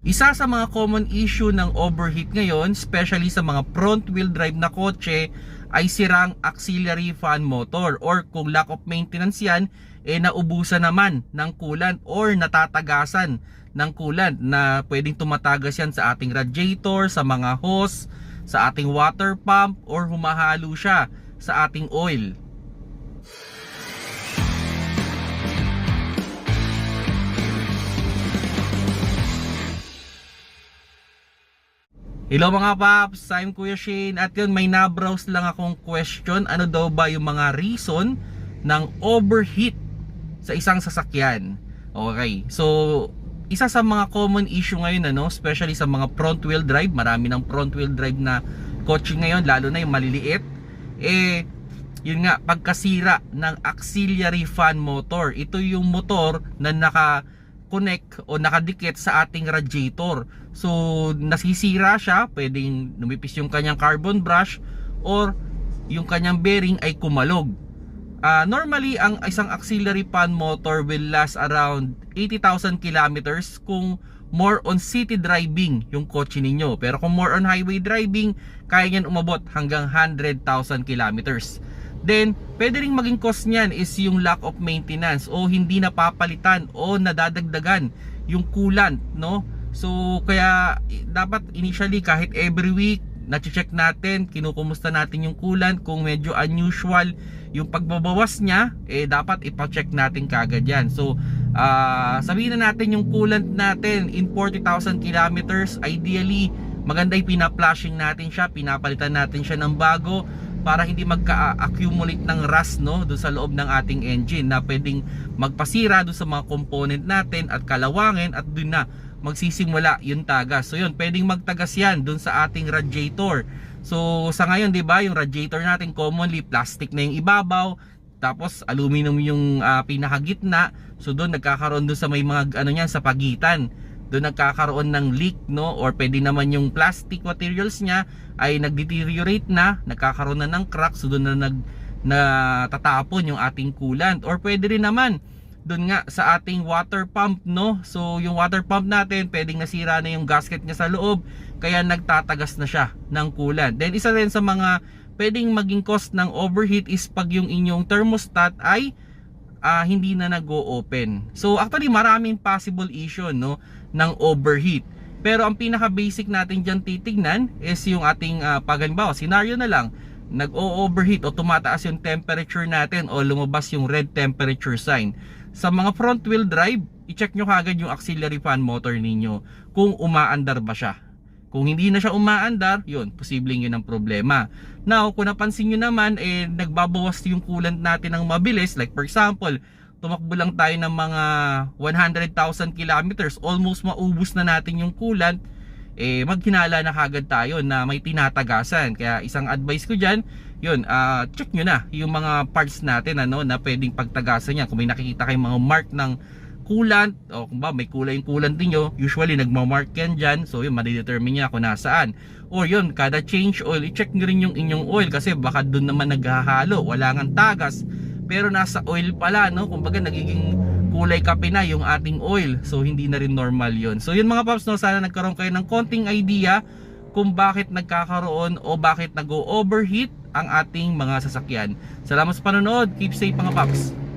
Isa sa mga common issue ng overheat ngayon, especially sa mga front wheel drive na kotse, ay sirang auxiliary fan motor or kung lack of maintenance yan, eh naubusan naman ng coolant or natatagasan ng coolant na pwedeng tumatagas yan sa ating radiator, sa mga hose, sa ating water pump or humahalo siya sa ating oil. Hello mga paps, I'm Kuya Shane at yun may nabrowse lang akong question ano daw ba yung mga reason ng overheat sa isang sasakyan. Okay, so isa sa mga common issue ngayon ano, especially sa mga front wheel drive, marami ng front wheel drive na kotse ngayon lalo na yung maliliit eh yun nga pagkasira ng auxiliary fan motor. Ito yung motor na naka connect o nakadikit sa ating radiator. So, nasisira siya, pwedeng lumipis yung kanyang carbon brush or yung kanyang bearing ay kumalog. Ah, normally, ang isang auxiliary fan motor will last around 80,000 kilometers kung more on city driving yung kotse ninyo. Pero kung more on highway driving, kaya niyan umabot hanggang 100,000 kilometers. Then, pwede ring maging cause niyan is yung lack of maintenance o hindi napapalitan o nadadagdagan yung coolant, no? So, kaya dapat initially kahit every week na-check natin, kinukumusta natin yung coolant kung medyo unusual yung pagbabawas niya, eh dapat ipa-check natin kagad yan. So, ah sabihin na natin yung coolant natin in 40,000 kilometers, ideally maganda yung pina-flushing natin siya, pinapalitan natin siya ng bago para hindi magka-accumulate ng rust no doon sa loob ng ating engine na pwedeng magpasira doon sa mga component natin at kalawangin at doon na magsisimula yung tagas. So yun, pwedeng magtagas yan doon sa ating radiator. So sa ngayon 'di ba, yung radiator natin commonly plastic na yung ibabaw, tapos aluminum yung ah, pinakagitna. So doon nagkakaroon doon sa may mga ano niyan sa pagitan doon nagkakaroon ng leak no? Or pwede naman yung plastic materials niya ay nagdeteriorate na nagkakaroon na ng crack so doon na nag natatapon yung ating coolant. Or pwede rin naman doon nga sa ating water pump no? So yung water pump natin pwedeng nasira na yung gasket niya sa loob kaya nagtatagas na siya ng coolant. Then isa rin sa mga pwedeng maging cause ng overheat is pag yung inyong thermostat ay ah, hindi na nag-o-open. So actually maraming possible issue no ng overheat. Pero ang pinaka basic natin diyan titignan is yung ating uh, paganbawa, scenario na lang nag-o-overheat o tumataas yung temperature natin o lumabas yung red temperature sign. Sa mga front wheel drive, i-check nyo kagad yung auxiliary fan motor ninyo kung umaandar ba siya. Kung hindi na siya umaandar, yun, posibleng yun ang problema. Now, kung napansin nyo naman, eh, nagbabawas yung coolant natin ng mabilis. Like for example, tumakbo lang tayo ng mga 100,000 kilometers, almost maubos na natin yung coolant, eh, maghinala na kagad tayo na may tinatagasan. Kaya isang advice ko dyan, yun, ah, check nyo na yung mga parts natin ano, na pwedeng pagtagasan yan. Kung may nakikita kayong mga mark ng coolant o kung ba may kulay yung coolant niyo usually nagma-mark yan dyan. So yun madidetermine niya kung nasaan. Or yun kada change oil i-check nyo rin yung inyong oil kasi baka doon naman naghahalo. Wala nga tagas. Pero nasa oil pala no? Kumbaga nagiging kulay kape na yung ating oil. So hindi na rin normal yun. So yun mga paps no? Sana nagkaroon kayo ng konting idea kung bakit nagkakaroon o bakit nag-overheat ang ating mga sasakyan. Salamat sa panonood. Keep safe mga paps